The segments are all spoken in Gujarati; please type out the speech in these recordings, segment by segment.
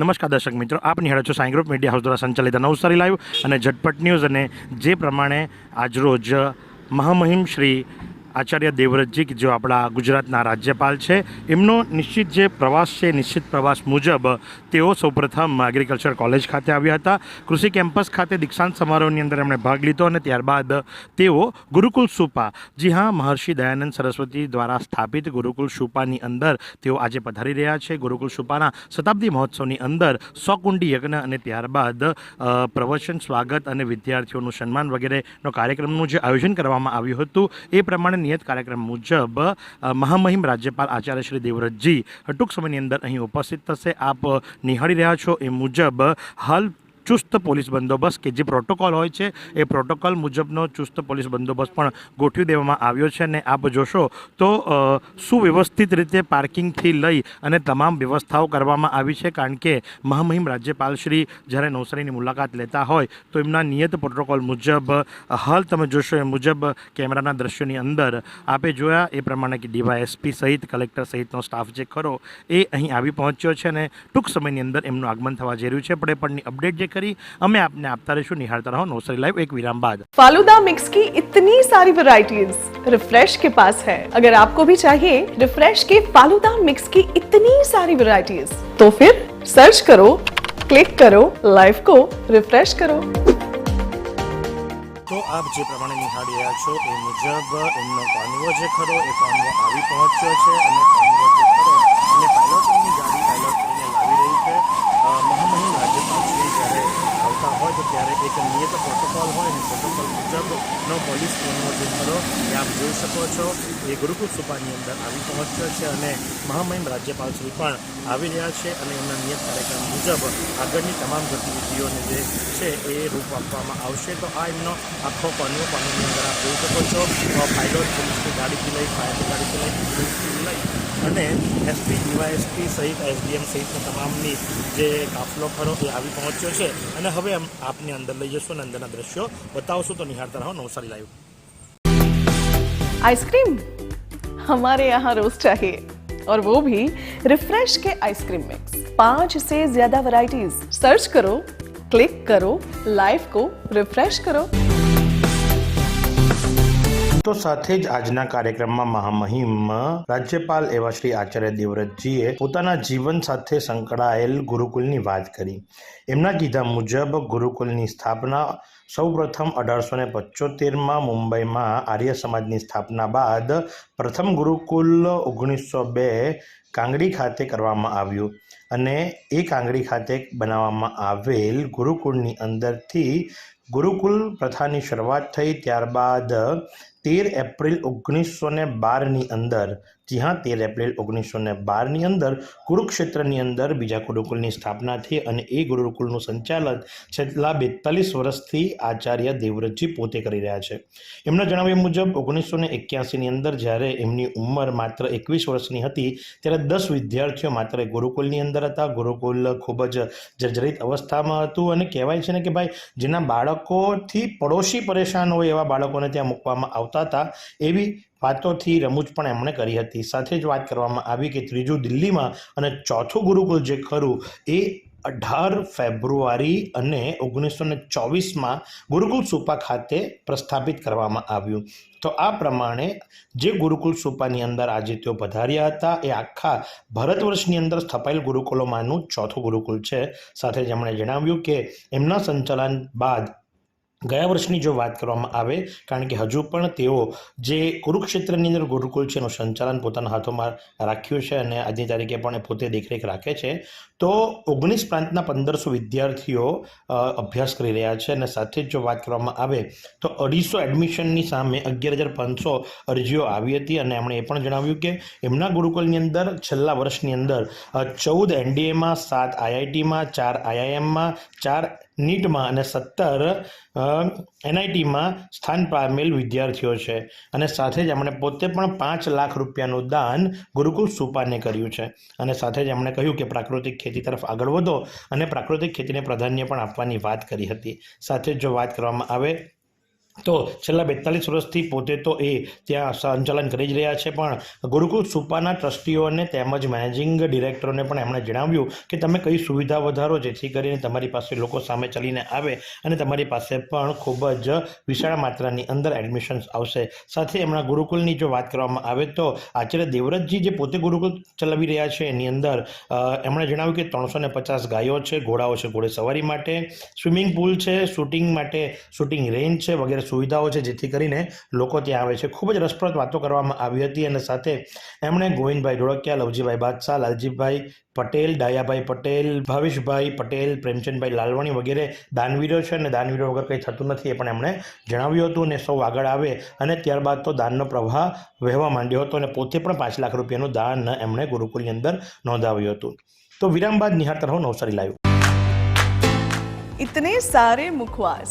નમસ્કાર દર્શક મિત્રો, આપ નિહાળો છો સાંઈ ગ્રુપ મીડિયા હાઉસ દ્વારા સંચાલિત નવસારી લાઈવ અને ઝટપટ ન્યૂઝ અને જે પ્રમાણે આજરોજ મહામહિમ શ્રી આચાર્ય દેવવ્રતજી, કે જેઓ આપણા ગુજરાતના રાજ્યપાલ છે, એમનો નિશ્ચિત જે પ્રવાસ છે, નિશ્ચિત પ્રવાસ મુજબ તેઓ સૌપ્રથમ એગ્રીકલ્ચર કોલેજ ખાતે આવ્યા હતા. કૃષિ કેમ્પસ ખાતે દીક્ષાંત સમારોહની અંદર એમણે ભાગ લીધો અને ત્યારબાદ તેઓ ગુરુકુલ સુપા, જી હા, મહર્ષિ દયાનંદ સરસ્વતી દ્વારા સ્થાપિત ગુરુકુલ સુપાની અંદર તેઓ આજે પધારી રહ્યા છે. ગુરુકુલ સુપાના શતાબ્દી મહોત્સવની અંદર સોકુંડી યજ્ઞ અને ત્યારબાદ પ્રવચન, સ્વાગત અને વિદ્યાર્થીઓનું સન્માન વગેરેનો કાર્યક્રમનું જે આયોજન કરવામાં આવ્યું હતું, એ પ્રમાણે નિયત કાર્યક્રમ મુજબ મહામહિમ રાજ્યપાલ આચાર્ય શ્રી દેવવ્રતજી ટૂંક સમયની અંદર અહીં ઉપસ્થિત થશે. આપ નિહાળી રહ્યા છો એ મુજબ, હાલ ચુસ્ત પોલીસ બંદોબસ્ત કે જે પ્રોટોકોલ હોય છે, એ પ્રોટોકોલ મુજબનો ચુસ્ત પોલીસ બંદોબસ્ત પણ ગોઠવી દેવામાં આવ્યો છે અને આપ જોશો તો સુવ્યવસ્થિત રીતે પાર્કિંગથી લઈ અને તમામ વ્યવસ્થાઓ કરવામાં આવી છે, કારણ કે મહામહિમ રાજ્યપાલ શ્રી જ્યારે નવસારીની મુલાકાત લેતા હોય તો એમના નિયત પ્રોટોકોલ મુજબ, હાલ તમે જોશો એ મુજબ કેમેરાના દ્રશ્યોની અંદર આપે જોયા એ પ્રમાણે કે ડીવાયએસપી સહિત, કલેક્ટર સહિતનો સ્ટાફ જે ખરો એ અહીં આવી પહોંચ્યો છે અને ટૂંક સમયની અંદર એમનું આગમન થવા જઈ રહ્યું છે. એ પણની અપડેટ જે કરી અમે આપને આપતા રહીશું નિહાળતા રહો નવસારી લાઈવ એક વિરામ બાદ फालूदा मिक्स की इतनी सारी वैरायटीज रिफ्रेश के पास है अगर आपको भी चाहिए रिफ्रेश के फालूदा मिक्स की इतनी सारी वैरायटीज तो फिर सर्च करो क्लिक करो लाइफ को रिफ्रेश करो તો આપ જે પ્રમાણે નિહાળી રહ્યા છો એ મુજબ એમનો કોન્વો જે ખરો એ કોન્વો આવી પહોંચ્યો છે અને કોન્વો જે ખરો એને પાયલોટની ગાડી પાયલોટ કરીને લાવી રહી છે અ, મહામહિમ રાજ્યપાલ આવતા હોય તો ત્યારે એક નિયત પ્રોટોકોલ હોય ને પ્રોટોકોલ મુજબનો પોલીસ ફોનનો જે ખરો, એ આપ જોઈ શકો છો. એ ગુરુકુળ સુપાની અંદર આવી પહોંચ્યો છે અને મહામહિમ રાજ્યપાલ શ્રી પણ આવી રહ્યા છે અને એમના નિયત કાર્યક્રમ મુજબ આગળની તમામ ગતિવિધિઓને જે છે એ રૂપ આપવામાં આવશે. તો આ એમનો આખો કોન્વો કોન્વોની અંદર આપ શકો છો અ, પાયલોટ પોલીસની ગાડીથી લઈ ફાયરની ગાડીથી લઈ એમ્બ્યુલન્સથી લઈ અને એસપી ડીવાયએસપી સહિત એસડીએમ સહિતના તમામની જે કાફલો ખરો એ આવી પહોંચ્યો છે અને હવે આમ આપની અંદર લઈ જશો અને અંદરના દ્રશ્યો બતાવશું તો નિહાળતા રહો નવસારી લાઈવ आइसक्रीम हमारे यहाँ रोज चाहिए और वो भी रिफ्रेश के आइसक्रीम मिक्स पांच से ज्यादा वैरायटीज सर्च करो क्लिक करो लाइफ को रिफ्रेश करो તો સાથે જ આજના કાર્યક્રમમાં મહામહિમ રાજ્યપાલ એવા શ્રી આચાર્ય દેવવ્રતજીએ પોતાના જીવન સાથે સંકળાયેલ ગુરુકુલની વાત કરી. એમના કીધા મુજબ ગુરુકુલની સ્થાપના સૌપ્રથમ અઢારસો ને પચોતેરમાં મુંબઈમાં આર્ય સમાજની સ્થાપના બાદ પ્રથમ ગુરુકુલ ઓગણીસો બે કાંગડી ખાતે કરવામાં આવ્યું અને એ કાંગડી ખાતે બનાવવામાં આવેલ ગુરુકુળની અંદરથી ગુરુકુલ પ્રથાની શરૂઆત થઈ ત્યારબાદ તેર એપ્રિલ ઓગણીસો ને બારની અંદર જી હા તેર એપ્રિલ ઓગણીસો ને બારની અંદર કુરુક્ષેત્રની અંદર બીજા ગુરુકુલની સ્થાપના થઈ અને એ ગુરુકુલનું સંચાલન છેલ્લા બેતાલીસ વર્ષથી આચાર્ય દેવવ્રતજી પોતે કરી રહ્યા છે. એમના જણાવ્યા મુજબ, ઓગણીસો ને એક્યાસીની અંદર જ્યારે એમની ઉંમર માત્ર એકવીસ વર્ષની હતી, ત્યારે દસ વિદ્યાર્થીઓ માત્ર ગુરુકુલની અંદર હતા. ગુરુકુલ ખૂબ જ જર્જરિત અવસ્થામાં હતું અને કહેવાય છે ને કે ભાઈ, જેના બાળકોથી પડોશી પરેશાન હોય એવા બાળકોને ત્યાં મૂકવામાં આવતા હતા એવી વાતોથી રમૂજ પણ એમણે કરી હતી. સાથે જ વાત કરવામાં આવી કે ત્રીજું દિલ્હીમાં અને ચોથું ગુરુકુલ જે ખરું એ અઢાર ફેબ્રુઆરી અને ઓગણીસો ને ચોવીસમાં ગુરુકુલ સુપા ખાતે પ્રસ્થાપિત કરવામાં આવ્યું. તો આ પ્રમાણે જે ગુરુકુલ સુપાની અંદર આજે તેઓ પધાર્યા હતા, એ આખા ભારત વર્ષની અંદર સ્થપાયેલ ગુરુકુલોમાંનું ચોથું ગુરુકુલ છે. સાથે જ એમણે જણાવ્યું કે એમના સંચાલન બાદ ગયા વર્ષની જો વાત કરવામાં આવે, કારણ કે હજુ પણ તેઓ જે કુરુક્ષેત્રની અંદર ગુરુકુલ છે એનું સંચાલન પોતાના હાથોમાં રાખ્યું છે અને આજની તારીખે પણ એ પોતે દેખરેખ રાખે છે, તો ઓગણીસ પ્રાંતના પંદરસો વિદ્યાર્થીઓ અભ્યાસ કરી રહ્યા છે અને સાથે જ જો વાત કરવામાં આવે, તો અઢીસો એડમિશનની સામે અગિયાર હજાર પાંચસો અરજીઓ આવી હતી અને એમણે એ પણ જણાવ્યું કે એમના ગુરુકુલની અંદર છેલ્લા વર્ષની અંદર ચૌદ એનડીએમાં, સાત આઈઆઈટીમાં, ચાર આઈઆઈએમમાં, ચાર નીટમાં અને સત્તર એનઆઈટીમાં સ્થાન પામેલ વિદ્યાર્થીઓ છે. અને સાથે જ એમણે પોતે પણ પાંચ લાખ રૂપિયાનું દાન ગુરુકુલ સુપાને કર્યું છે. અને સાથે જ એમણે કહ્યું કે પ્રાકૃતિક ખેતી તરફ આગળ વધો અને પ્રાકૃતિક ખેતીને પ્રાધાન્ય પણ આપવાની વાત કરી હતી. સાથે જ જો વાત કરવામાં આવે તો છેલ્લા બેતાલીસ વર્ષથી પોતે તો એ ત્યાં સંચાલન કરી જ રહ્યા છે, પણ ગુરુકુળ સુપાના ટ્રસ્ટીઓને તેમજ મેનેજિંગ ડિરેક્ટરોને પણ એમણે જણાવ્યું કે તમે કઈ સુવિધા વધારો જેથી કરીને તમારી પાસે લોકો સામે ચાલીને આવે અને તમારી પાસે પણ ખૂબ જ વિશાળ માત્રાની અંદર એડમિશન્સ આવશે. સાથે એમના ગુરુકુલની જો વાત કરવામાં આવે તો આચાર્ય દેવવ્રતજી જે પોતે ગુરુકુલ ચલાવી રહ્યા છે, એની અંદર એમણે જણાવ્યું કે ત્રણસો ને પચાસ ગાયો છે, ઘોડાઓ છે, ઘોડે સવારી માટે, સ્વિમિંગ પુલ છે, શૂટિંગ માટે, શૂટિંગ રેન્જ છે વગેરે વગેરે સુવિધાઓ છે જેથી કરીને લોકો ત્યાં આવે છે. ખૂબ જ રસપ્રદ વાતો કરવામાં આવી હતી અને સાથે એમણે ગોવિંદભાઈ ધોળકિયા, લવજીભાઈ બાદશાહ, લાલજીભાઈ પટેલ, ડાયાભાઈ પટેલ, ભાવેશભાઈ પટેલ, પ્રેમચંદભાઈ લાલવાણી વગેરે દાનવીરો છે અને દાનવીરો વગર કંઈ થતું નથી એ પણ એમણે જણાવ્યું હતું અને સૌ આગળ આવે અને ત્યારબાદ તો દાનનો પ્રવાહ વહેવા માંડ્યો હતો અને પોતે પણ પાંચ લાખ રૂપિયાનું દાન એમણે ગુરુકુળની અંદર નોંધાવ્યું હતું. તો વિરામ બાદ નિહાર તરફ નવસારી લાવ્યું ઇતને સારે મુખવાસ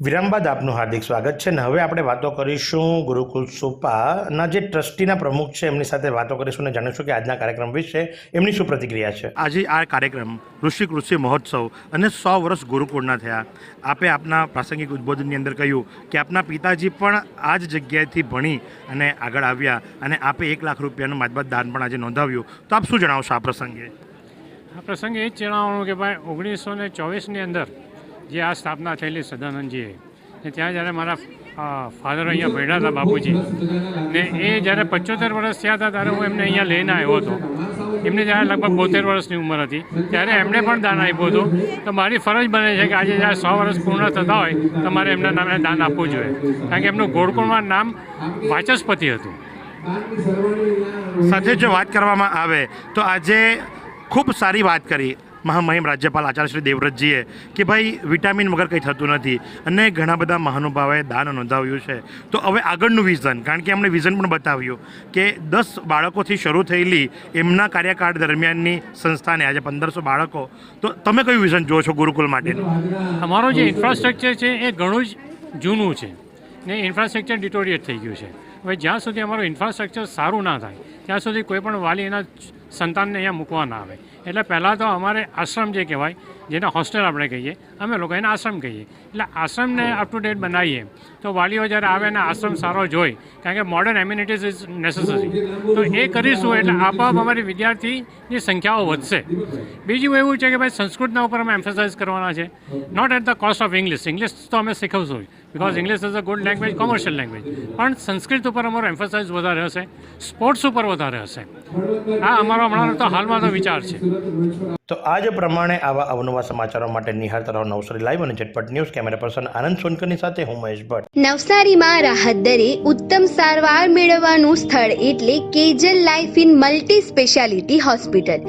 વિરામ બાદ આપનું હાર્દિક સ્વાગત છે ને હવે આપણે વાતો કરીશું ગુરુકુલ સુપાના જે ટ્રસ્ટીના પ્રમુખ છે એમની સાથે વાતો કરીશું અને જાણીશું કે આજના કાર્યક્રમ વિશે એમની શું પ્રતિક્રિયા છે. આજે આ કાર્યક્રમ ઋષિ કૃષિ મહોત્સવ અને સો વર્ષ ગુરુકુળના થયા. આપે આપના પ્રાસંગિક ઉદ્બોધનની અંદર કહ્યું કે આપના પિતાજી પણ આ જ જગ્યાએથી ભણી અને આગળ આવ્યા અને આપે એક લાખ રૂપિયાનું માતબાદ દાન પણ આજે નોંધાવ્યું. તો આપ શું જણાવશો આ પ્રસંગે? આ પ્રસંગે એ જ જણાવવાનું કે ભાઈ ઓગણીસો ને ચોવીસની અંદર જે આ સ્થાપના થયેલી સદાનંદજીએ. ને ત્યાં જ્યારે મારા ફાધર અહીંયા ભેડા હતા બાપુજી, ને એ જ્યારે પચોતેર વર્ષ થયા હતા ત્યારે હું એમને અહીંયા લઈને આવ્યો હતો. એમને જ્યારે લગભગ બોતેર વર્ષની ઉંમર હતી, ત્યારે એમણે પણ દાન આપ્યું હતું. તો મારી ફરજ બને છે કે આજે જ્યારે સો વર્ષ પૂર્ણ થતા હોય તો મારે એમના નામે દાન આપવું જોઈએ. કારણ કે એમનું ગોળકુળમાં નામ વાચસ્પતિ હતું. સાથે જો વાત કરવામાં આવે, તો આજે ખૂબ સારી વાત કરી. મહામહિમ રાજ્યપાલ આચાર્ય શ્રી દેવવ્રતજીએ કે ભાઈ, વિટામિન વગર કંઈ થતું નથી અને ઘણા બધા મહાનુભાવોએ દાન નોંધાવ્યું છે. તો હવે આગળનું વિઝન, કારણ કે એમણે વિઝન પણ બતાવ્યું કે દસ બાળકોથી શરૂ થયેલી એમના કાર્યકાળ દરમિયાનની સંસ્થાને આજે પંદરસો બાળકો. તો તમે કયું વિઝન જુઓ છો ગુરુકુલ માટેનું? અમારું જે ઇન્ફ્રાસ્ટ્રક્ચર છે એ ઘણું જ જૂનું છે ને ઇન્ફ્રાસ્ટ્રક્ચર ડિટોરિએટ થઈ ગયું છે. હવે જ્યાં સુધી અમારું ઇન્ફ્રાસ્ટ્રક્ચર સારું ના થાય, ત્યાં સુધી કોઈ પણ વાલી એના સંતાનને અહીંયા મૂકવા ના આવે. એટલે પહેલાં તો અમારે આશ્રમ જે કહેવાય જેને હોસ્ટેલ આપણે કહીએ અમે લોકો એને આશ્રમ કહીએ. એટલે આશ્રમને અપ ટુ ડેટ બનાવીએ. તો વાલીઓ જ્યારે આવે ને આશ્રમ સારો જોઈ કારણ કે મોડર્ન એમ્યુનિટીઝ ઇઝ નેસેસરી તો એ કરીશું એટલે આપોઆપ અમારી વિદ્યાર્થીની સંખ્યાઓ વધશે. બીજું એવું છે કે ભાઈ સંસ્કૃતના ઉપર અમે એમ્ફસાઇઝ કરવાના છે. Not at the cost of English English તો અમે શીખવશું. Because English is a good language commercial language પણ સંસ્કૃત ઉપર અમારો એમ્ફસાઇઝ વધારે હશે. સ્પોર્ટ્સ ઉપર વધારે હશે. આ અમારો હમણાં તો હાલમાં તો વિચાર છે. તો આજ પ્રમાણે આવા અવનવા સમાચારો માટે નિહાળતા રહો નવસારી લાઈવ અને Zatpat news camera person Anand સોનકરની સાથે હું મહેશ ભટ્ટ. નવસારીમાં રાહત દરે ઉત્તમ સારવાર મેળવવાનું સ્થળ એટલે Kejal life in multi speciality hospital